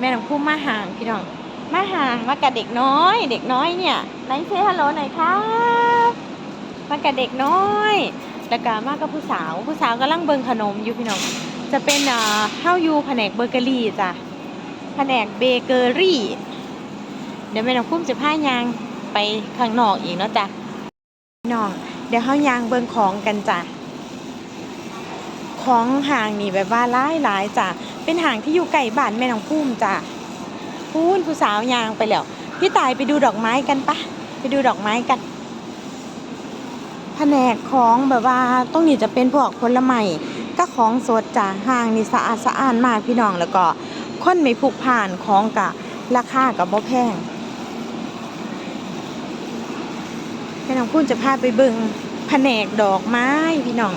แม่น้องพุ่มมาห่างพี่น้อง มาห่างมากับเด็กน้อย เด็กน้อยเนี่ยไลฟ์เซฮัลโหลหน่อยครับมากับเด็กน้อยแล้วก็มากับผู้สาว ผู้สาวกำลังเบิงขนมอยู่พี่น้อง จะเป็นอ่าข้าวยูแผนกเบเกอรี่จ้ะแผนกเบเกอรี่ เดี๋ยวแม่น้องพุ่มจะพายางไปข้างนอกอีกเนาะจ้ะพี่น้อง เดี๋ยวเฮายางเบิงของกันจ้ะของห่างนี่แบบว่าหลายหลายจ้ะ เป็นหางที่อยู่ใกล้บ้านแม่น้องพุ่มจ้ะพูนผู้สาวยางไปแล้ว พี่ตายไปดูดอกไม้กันปะไปดูดอกไม้กัน แผนกของแบบว่าต้องนี่จะเป็นพวกผลไม้ก็ของสดจ้ะห่างนี่สะอาดสะอ้านมากพี่น้องแล้วก็คนไม่ผูกผ่านของกะราคากับบ่แพงแม่น้องพุ่นจะพาไปเบิงแผนกดอกไม้พี่น้อง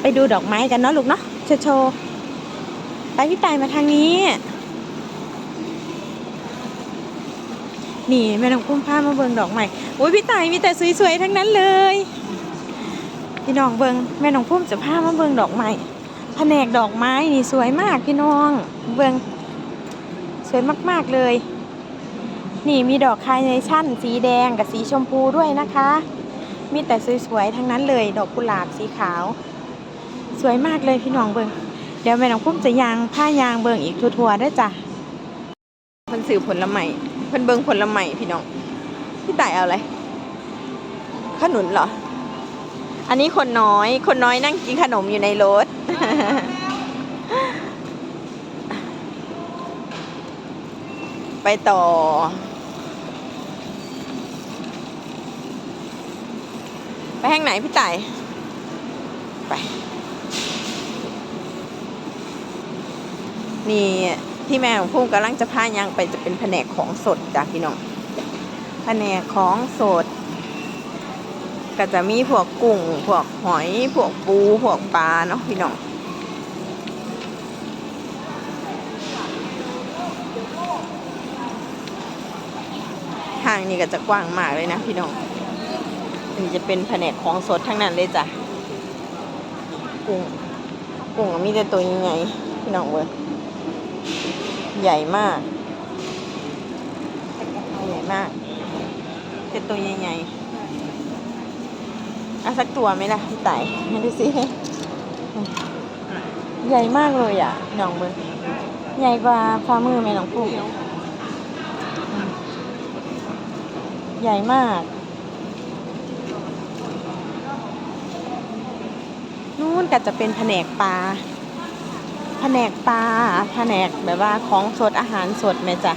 ไปดูดอกไม้กันเนาะลูกเนาะโชว์โชว์ไปพี่ตายมาทางนี้ นี่แม่น้องพุ่มผ้ามาเบิงดอกไม้โอ้ยพี่ตายมีแต่สวยๆทั้งนั้นเลย พี่น้องเบิงแม่น้องพุ่มจะพามาเบิงดอกไม้แผนกดอกไม้นี่สวยมากพี่น้อง เบิงสวยมากๆเลย นี่มีดอกคาร์เนชั่น สีแดงกับสีชมพูด้วยนะคะ มีแต่สวยๆทั้งนั้นเลย ดอกกุหลาบสีขาว สวยมากเลยพี่น้องเบิงเดี๋ยวแม่น้องพุ่มจะยางผ้ายางเบิงอีกทัวร์ๆด้วยจ้ะมันสื่อผลไม้เพิ่นเบิงผลไม้พี่น้องพี่ต่ายเอาอะไรขนุนเหรอ อันนี้คนน้อยคนน้อยนั่งกินขนมอยู่ในรถไปต่อ ไปแห่งไหนพี่ต่ายไป นี่ที่แม่ของพุ่งกำลังจะพายางไปจะเป็นแผนกของสดจ้ะพี่น้องแผนกของสด ก็จะมีพวกกุ้งพวกหอยพวกปูพวกปลาเนาะพี่น้องห้างนี้ก็จะกว้างมากเลยนะพี่น้องอันนี้จะเป็นแผนกของสดทั้งนั้นเลยจ้ะกุ้งกุ้งมีแต่ตัวใหญ่ๆพี่น้องเว้ย ใหญ่มาก ใหญ่มาก เป็นตัวใหญ่ๆเอาสักตัวไหมล่ะพี่ไต่ให้ดูสิใหญ่มากเลยอะพี่น้องเว้ยใหญ่กว่าฝ่ามือแม่น้องพุ่มใหญ่มาก นู่นก็จะเป็นแผนกปลา แผนกปลาแผนกแบบว่าของสดอาหารสดไหมจ๊ะ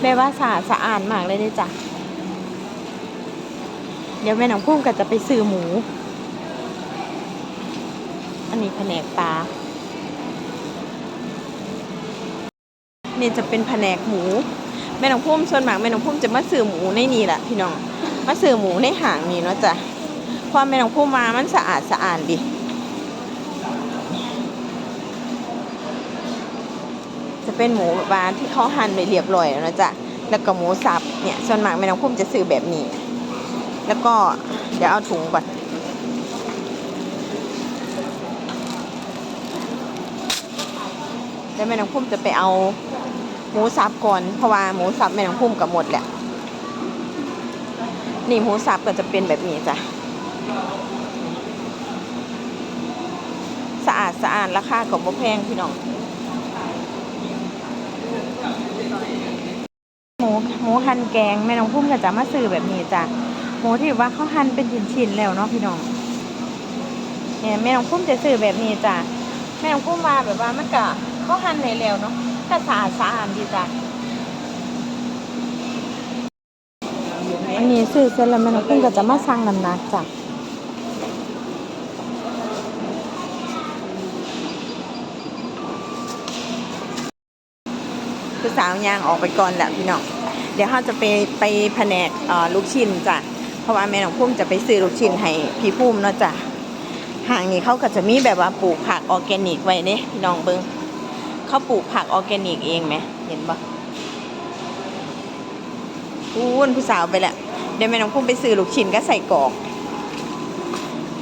แบบว่าสะอาดสะอาดมากเลยเด้อจ้ะเดี๋ยวแม่น้องพุ่มก็จะไปซื้อหมู อันนี้แผนกปลานี่จะเป็นแผนกหมู แม่น้องพุ่มส่วนมากแม่น้องพุ่มจะมาซื้อหมูในนี่แหละพี่น้อง มาซื้อหมูในห่างนี่เนาะจ้ะเพอแม่น้องพุ่มมามันสะอาดสะอาดดี จะ เป็นหมูบบว่าที่เขาหั่นไปเรียบร้อยแล้วนะจ๊ะแล้วก็หมูสับเนี่ยส่วนมากแม่น้องพุ่มจะซื้อแบบนี้ แล้วก็เดี๋ยวเอาถุงก่อนแล้วแม่น้องพุ่มจะไปเอาหมูสับก่อนเพราะว่าหมูสับแม่น้องพุ่มกับหมดแหละนี่หมูสับก็จะเป็นแบบนี้จ้ะสะอาดสะอาดราคาก็บ่แพงพี่น้อง หมูหมูหั่นแกงแม่น้องพุ่มก็จะมาซื้อแบบนี้จ้ะหมูที่ว่าเขาหั่นเป็นชิ้นๆแล้วเนาะพี่น้องเนี่ยแม่น้องพุ่มจะซื้อแบบนี้จ้ะแม่น้องพุ่มว่าแบบว่ามันก็เขาหั่นให้แล้วเนาะก็สะอาดสะอาดดีจ้ะอันนี้ซื้อเสร็จแล้วแม่น้องพุ่มก็จะมาสั่งน้ำหนักจ้ะ คือสาวยางออกไปก่อนแหละพี่น้องเดี๋ยวเขาจะไปไปแผนกลูกชิ้นจ้ะเพราะว่าแม่น้องพุ่มจะไปซื้อลูกชิ้นให้พี่พุ่มเนาะจ้ะห่างนี้เขาก็จะมีแบบว่าปลูกผักออร์แกนิกไว้เนี่ยพี่น้องเบิงเขาปลูกผักออร์แกนิกเองไหมเห็นปะอู้นผู้สาวไปแหละเดี๋ยวแม่น้องพุ่มไปซื้อลูกชิ้นก็ใส่กรอก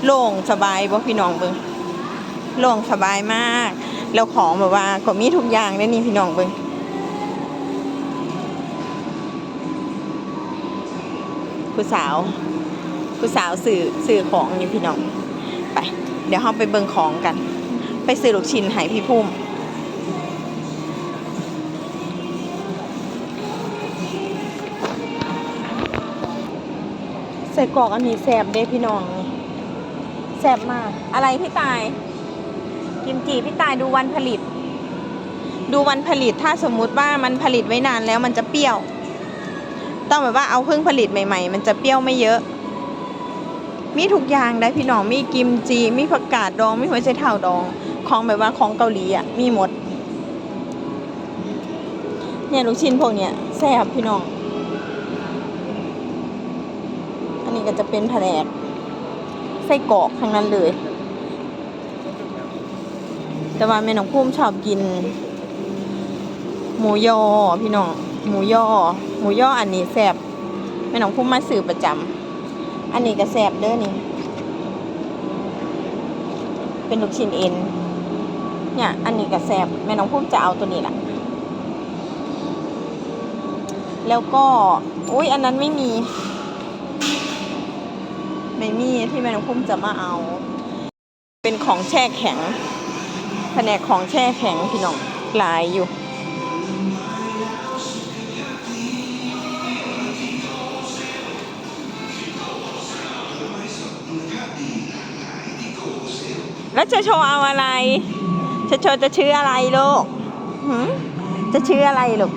โล่งสบายบ่พี่น้องเบิงโล่งสบายมาก แล้วของแบบว่าก็มีทุกอย่างเลยนี่พี่น้องเบิ่ง ผู้สาวผู้สาวสื่อสื่อของนี่พี่น้องไป เดี๋ยวเราไปเบิ่งของกัน ไปซื้อลูกชิ้นให้พี่พุ่มใส่กรอกอันนี้แสบเด้พี่น้องแสบมาก อะไรพี่ตาย กิมจิพี่ตายดูวันผลิต ดูวันผลิตถ้าสมมุติว่ามันผลิตไว้นานแล้วมันจะเปรี้ยว ต้องแบบว่าเอาเพิ่งผลิตใหม่ ๆ มันจะเปรี้ยวไม่เยอะ มีทุกอย่างได้พี่น้องมีกิมจิมีผักกาดดองมีหัวไชเท้าดอง ของแบบว่าของเกาหลีอะมีหมด เนี่ยลูกชิ้นพวกเนี้ยแซ่บพี่น้อง อันนี้ก็จะเป็นแผนกไส้กรอกทั้งนั้นเลย แต่ว่าแม่น้องพุ่มชอบกิน หมูยอพี่น้อง หมูยอหมูยออันนี้แซ่บแม่น้องพุ่มมาสื่อประจำอันนี้ก็แซ่บเด้อนี่ เป็นลูกชิ้นเอ็น เนี่ย อันนี้ก็แซ่บแม่น้องพุ่มจะเอาตัวนี้แหละแล้วก็อุ้ยอันนั้นไม่มี ไม่มีที่แม่น้องพุ่มจะมาเอา เป็นของแช่แข็งแผนกของแช่แข็งพี่น้องหลายอยู่ แล้วจะโชว์เอาอะไร จะโชว์จะชื่ออะไรลูกจะชื่ออะไรลูก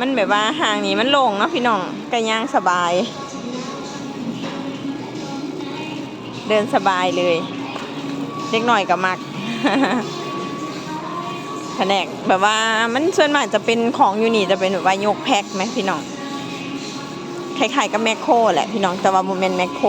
มันแบบว่าห่างนี้มันลงเนาะพี่น้องกระย่างสบาย เดินสบายเลยเด็กหน่อยกับมักแผนกแบบว่ามันส่วนมากจะเป็นของอยู่นี่จะเป็นแบบว่ายกแพ็คไหมพี่น้อง คล้ายๆกับแมคโครแหละพี่น้องแต่ว่าโมเมนต์แมคโคร